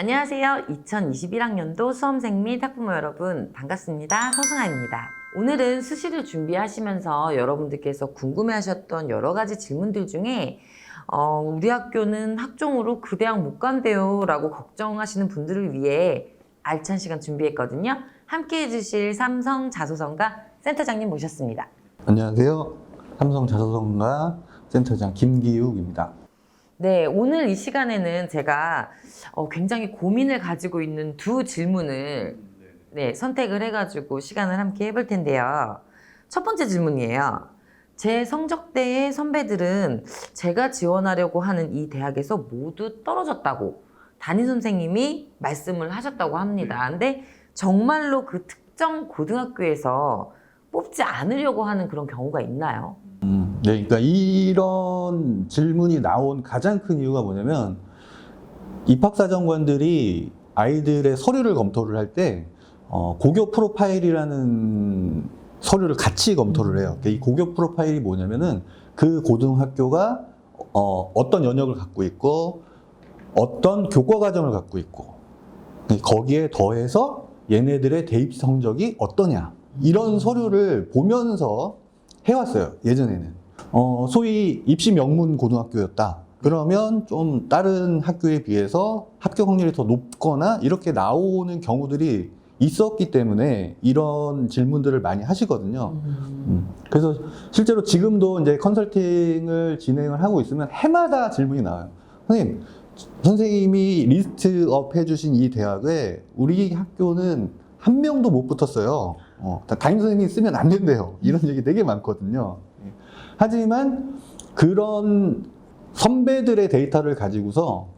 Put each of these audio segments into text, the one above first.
안녕하세요. 2021학년도 수험생 및 학부모 여러분 반갑습니다. 서승아입니다. 오늘은 수시를 준비하시면서 여러분들께서 궁금해하셨던 여러 가지 질문들 중에 어, 우리 학교는 학종으로 그 대학 못 간대요 라고 걱정하시는 분들을 위해 알찬 시간 준비했거든요. 함께 해주실 삼성 자소성가 센터장님 모셨습니다. 안녕하세요. 삼성 자소성가 센터장 김기욱입니다. 네, 오늘 이 시간에는 제가 어, 굉장히 고민을 가지고 있는 두 질문을 네, 선택을 해가지고 시간을 함께 해볼 텐데요. 첫 번째 질문이에요. 제 성적대의 선배들은 제가 지원하려고 하는 이 대학에서 모두 떨어졌다고 담임 선생님이 말씀을 하셨다고 합니다. 근데 정말로 그 특정 고등학교에서 뽑지 않으려고 하는 그런 경우가 있나요? 음, 네, 그러니까 이런 질문이 나온 가장 큰 이유가 뭐냐면 입학사정관들이 아이들의 서류를 검토를 할때 어, 고교 프로파일이라는 서류를 같이 검토를 해요. 그러니까 이 고교 프로파일이 뭐냐면은 그 고등학교가 어, 어떤 연역을 갖고 있고 어떤 교과 과정을 갖고 있고 거기에 더해서 얘네들의 대입 성적이 어떠냐 이런 서류를 보면서 해왔어요 예전에는 어, 소위 입시 명문 고등학교였다 그러면 좀 다른 학교에 비해서 합격 확률이 더 높거나 이렇게 나오는 경우들이 있었기 때문에 이런 질문들을 많이 하시거든요. 음, 그래서 실제로 지금도 이제 컨설팅을 진행을 하고 있으면 해마다 질문이 나와요. 선생님, 선생님이 리스트업 해주신 이 대학에 우리 학교는 한 명도 못 붙었어요. 어, 다 담임 선생님이 쓰면 안 된대요. 이런 얘기 되게 많거든요. 예. 하지만 그런 선배들의 데이터를 가지고서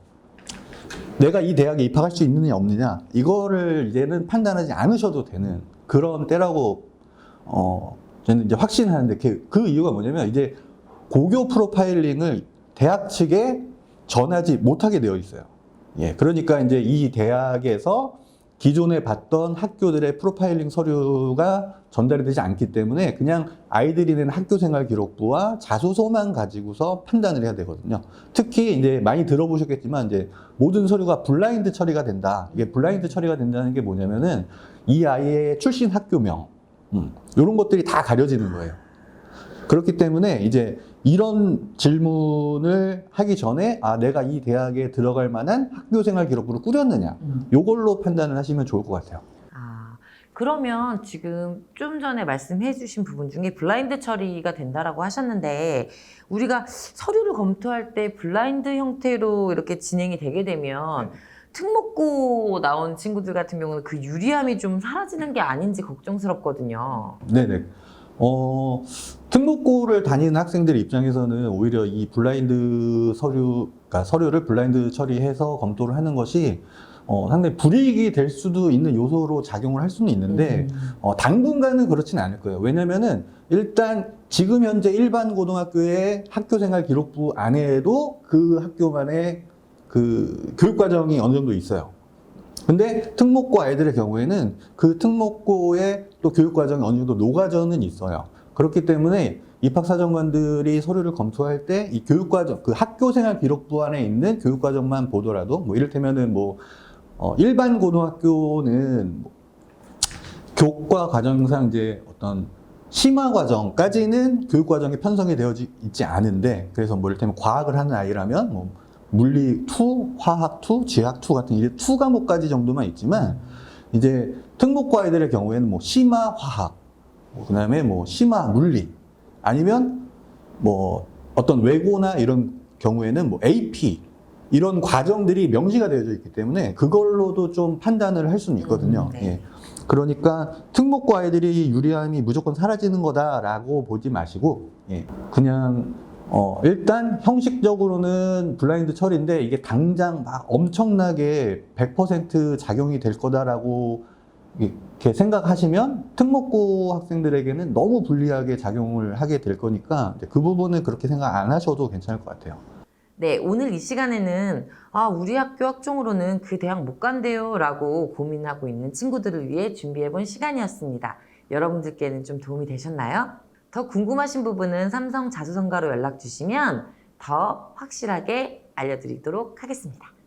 내가 이 대학에 입학할 수 있느냐 없느냐 이거를 이제는 판단하지 않으셔도 되는 그런 때라고 어 저는 이제 확신하는데 그, 그 이유가 뭐냐면 이제 고교 프로파일링을 대학 측에 전하지 못하게 되어 있어요. 예, 그러니까 이제 이 대학에서 기존에 봤던 학교들의 프로파일링 서류가 전달이 되지 않기 때문에 그냥 아이들이 낸 학교 생활 기록부와 자소서만 가지고서 판단을 해야 되거든요. 특히 이제 많이 들어보셨겠지만 이제 모든 서류가 블라인드 처리가 된다. 이게 블라인드 처리가 된다는 게 뭐냐면은 이 아이의 출신 학교명, 음, 이런 것들이 다 가려지는 거예요. 그렇기 때문에 이제 이런 질문을 하기 전에 아 내가 이 대학에 들어갈 만한 학교 생활 기록부를 꾸렸느냐 요걸로 판단을 하시면 좋을 것 같아요. 아, 그러면 지금 좀 전에 말씀해 주신 부분 중에 블라인드 처리가 된다라고 하셨는데 우리가 서류를 검토할 때 블라인드 형태로 이렇게 진행이 되게 되면 특목고 나온 친구들 같은 경우는 그 유리함이 좀 사라지는 게 아닌지 걱정스럽거든요. 네네. 어, 특목고를 다니는 학생들 입장에서는 오히려 이 블라인드 서류, 그러니까 서류를 블라인드 처리해서 검토를 하는 것이 어, 상당히 불이익이 될 수도 있는 요소로 작용을 할 수는 있는데 음. 어, 당분간은 그렇지는 않을 거예요. 왜냐면은 일단 지금 현재 일반 고등학교의 학교생활 기록부 안에도 그 학교만의 그 교육과정이 어느 정도 있어요. 근데 특목고 아이들의 경우에는 그 특목고의 또 교육과정이 어느 정도 녹아져는 있어요. 그렇기 때문에 입학사정관들이 서류를 검토할 때 이 교육과정, 그 학교생활 기록부 안에 있는 교육과정만 보더라도 뭐 이를테면은 뭐 어, 일반 고등학교는 뭐 교과 과정상 이제 어떤 심화 과정까지는 교육 과정이 편성이 되어 있지 않은데 그래서 뭐 이를테면 과학을 하는 아이라면 뭐 물리 2, 화학 2, 지학 2 같은 이제 2 과목까지 정도만 있지만 이제 특목고 아이들의 경우에는 뭐 심화 화학, 뭐 그다음에 뭐 심화 물리 아니면 뭐 어떤 외고나 이런 경우에는 뭐 AP 이런 과정들이 명시가 되어져 있기 때문에 그걸로도 좀 판단을 할 수는 있거든요. 음, 네. 예. 그러니까 특목고 아이들이 유리함이 무조건 사라지는 거다라고 보지 마시고 예. 그냥 어, 일단 형식적으로는 블라인드 처리인데 이게 당장 막 엄청나게 100% 작용이 될 거다라고 이렇게 생각하시면 특목고 학생들에게는 너무 불리하게 작용을 하게 될 거니까 그 부분은 그렇게 생각 안 하셔도 괜찮을 것 같아요. 네, 오늘 이 시간에는 아, 우리 학교 학종으로는 그 대학 못 간대요 라고 고민하고 있는 친구들을 위해 준비해 본 시간이었습니다. 여러분들께는 좀 도움이 되셨나요? 더 궁금하신 부분은 삼성 자수성가로 연락 주시면 더 확실하게 알려드리도록 하겠습니다.